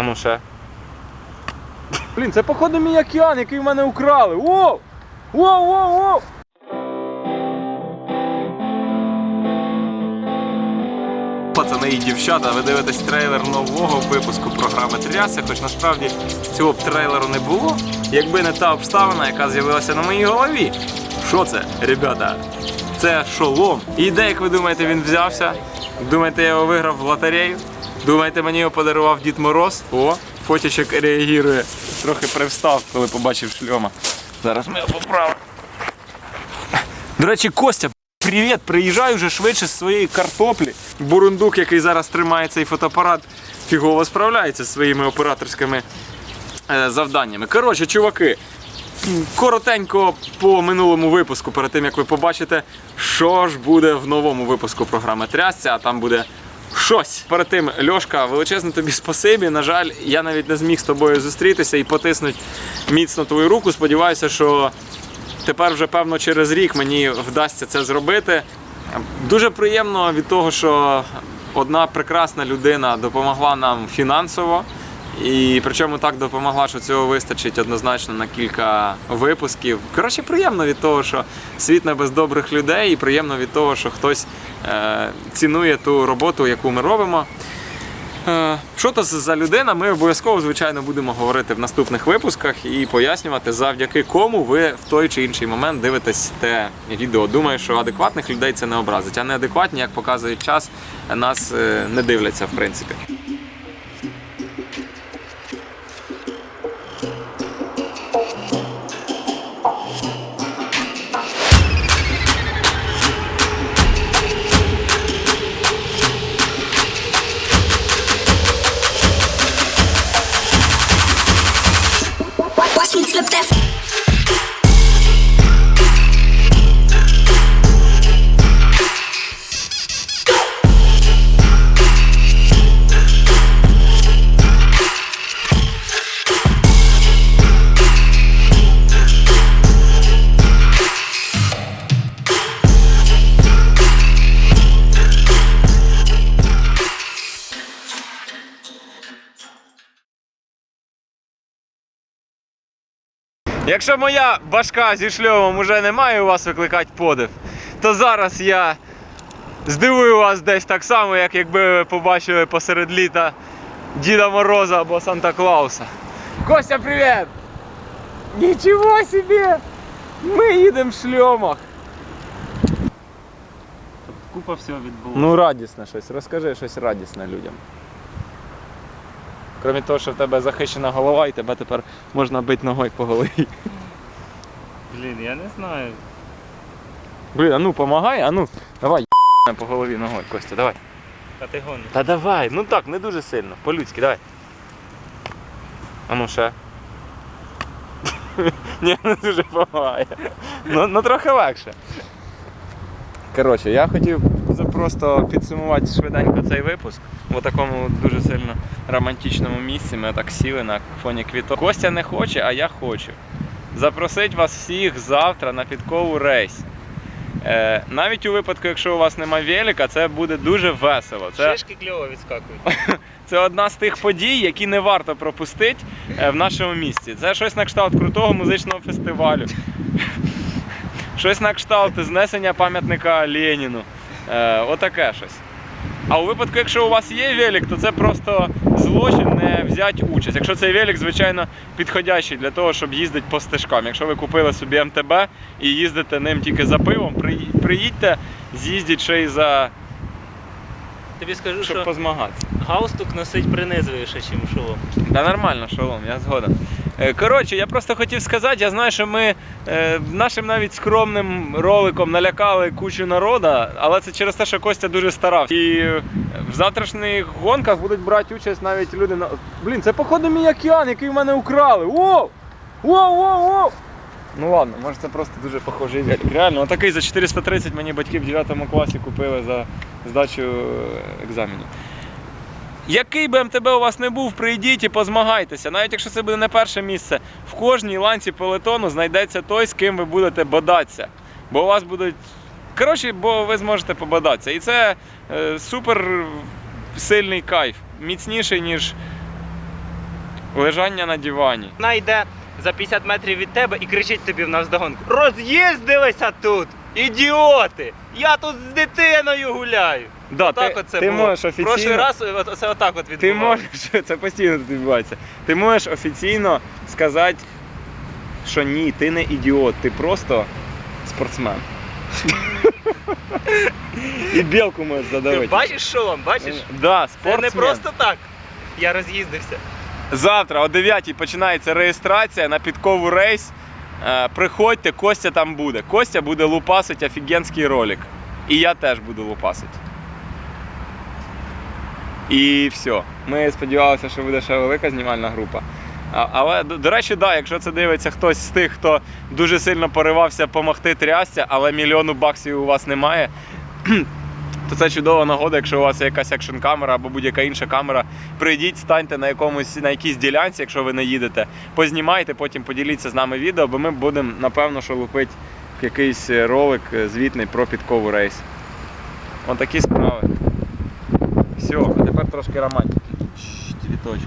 А ну ще. Блін, це походу мій океан, який в мене украли. Воу! Воу, воу, воу! Пацани і дівчата, ви дивитесь трейлер нового випуску програми Тряси, хоч насправді цього б трейлеру не було, якби не та обставина, яка з'явилася на моїй голові. Що це, ребята? Це шолом. І де, як ви думаєте, він взявся? Думаєте, я його виграв в лотерею? Думаєте, мені його подарував Дід Мороз? О, фотічок реагує. Трохи привстав, коли побачив шльома. Зараз ми його поправимо. До речі, Костя, привіт! Приїжджай вже швидше з своєї картоплі. Бурундук, який зараз тримає цей фотоапарат, фігово справляється зі своїми операторськими е, завданнями. Коротше, чуваки, коротенько по минулому випуску, перед тим як ви побачите, що ж буде в новому випуску програми Трясця, а там буде. Щось перед тим, Льошка, величезне тобі спасибі. На жаль, я навіть не зміг з тобою зустрітися і потиснути міцно твою руку. Сподіваюся, що тепер вже певно через рік мені вдасться це зробити. Дуже приємно від того, що одна прекрасна людина допомогла нам фінансово. І причому так допомогла, що цього вистачить однозначно на кілька випусків. Коротше, приємно від того, що світ не без добрих людей, і приємно від того, що хтось е, цінує ту роботу, яку ми робимо. Е, Що то за людина, ми обов'язково, звичайно, будемо говорити в наступних випусках і пояснювати, завдяки кому ви в той чи інший момент дивитесь те відео. Думаю, що адекватних людей це не образить, а неадекватні, як показує час, нас е, не дивляться, в принципі. the best. Якщо моя башка зі шльомом уже не має у вас викликати подив, то зараз я здивую вас десь так само, як якби ви побачили посеред літа Діда Мороза або Санта Клауса. Костя, привіт! Нічого собі! Ми їдемо в шльомах. Купа всього відбулося. Ну, радісне щось, розкажи щось радісне людям. Крім того, що в тебе захищена голова і тебе тепер можна бити ногою по голові. Блін, я не знаю. Блін, а ну помагай, а ну, давай є по голові ногою, Костя, давай. Та ти гониш. Та давай, ну так, не дуже сильно, по-людськи, давай. А ну ще. Ні, не дуже допомагає. Ну, ну трохи легше. Коротше, я хотів за- просто підсумувати швиденько цей випуск. В такому дуже сильно романтичному місці. Ми так сіли на фоні квіток. Костя не хоче, а я хочу. Запросить вас всіх завтра на підкову рейс. Е, навіть у випадку, якщо у вас немає велика, це буде дуже весело. Це... Шишки кльово відскакують. Це одна з тих подій, які не варто пропустити е, в нашому місті. Це щось на кшталт крутого музичного фестивалю. Щось на кшталт знесення пам'ятника Леніну. Е, Отаке щось. А у випадку, якщо у вас є велик, то це просто злочин не взяти участь. Якщо цей велик, звичайно, підходящий для того, щоб їздити по стежкам. Якщо ви купили собі МТБ і їздите ним тільки за пивом, приїдьте, з'їздіть ще й за Тобі скажу, щоб що позмагатися. галстук носить принизливіше, ніж шолом. Та нормально, шолом, я згоден. Е, Коротше, я просто хотів сказати, я знаю, що ми е, нашим навіть скромним роликом налякали кучу народа, але це через те, що Костя дуже старався. І в завтрашніх гонках будуть брати участь навіть люди на. Блін, це походу мій океан, який в мене украли. Воу! Воу, воу, воу! Ну ладно, може це просто дуже похожий велик. Реально, отакий за 430 мені батьки в 9 класі купили за здачу е, екзаменів. Який би МТБ у вас не був, прийдіть і позмагайтеся. Навіть якщо це буде не перше місце, в кожній ланці пелетону знайдеться той, з ким ви будете бодатися. Бо у вас будуть. Коротше, бо ви зможете пободатися. І це е, супер сильний кайф. Міцніший, ніж Лежання на дивані. Вона йде за 50 метрів від тебе і кричить тобі навздогонку. Роз'їздилися тут! Ідіоти! Я тут з дитиною гуляю! Да, Отак ти, от це ти було. можеш офіційно. Прошлий раз от, оце отак от Ти відбувалося. можеш, це постійно тут відбувається. Ти можеш офіційно сказати, що ні, ти не ідіот, ти просто спортсмен. І білку можеш Ти задавити. бачиш шолом, бачиш? Да, Це спортсмен. не просто так. Я роз'їздився. Завтра о 9 починається реєстрація на підкову рейс. Е, Приходьте, Костя там буде. Костя буде лупасить офігенський ролик. І я теж буду лупасити. І все. Ми сподівалися, що буде ще велика знімальна група. Але, до, до речі, да, якщо це дивиться хтось з тих, хто дуже сильно поривався допомогти трясця, але мільйону баксів у вас немає, то це чудова нагода, якщо у вас є якась екшн камера або будь-яка інша камера. Прийдіть, станьте на якомусь на якійсь ділянці, якщо ви не їдете, познімайте, потім поділіться з нами відео, бо ми будемо напевно що лупити якийсь ролик е, звітний про підкову рейс. Отакі такі справи. Все, а тепер трошки романтики. Цвіточки.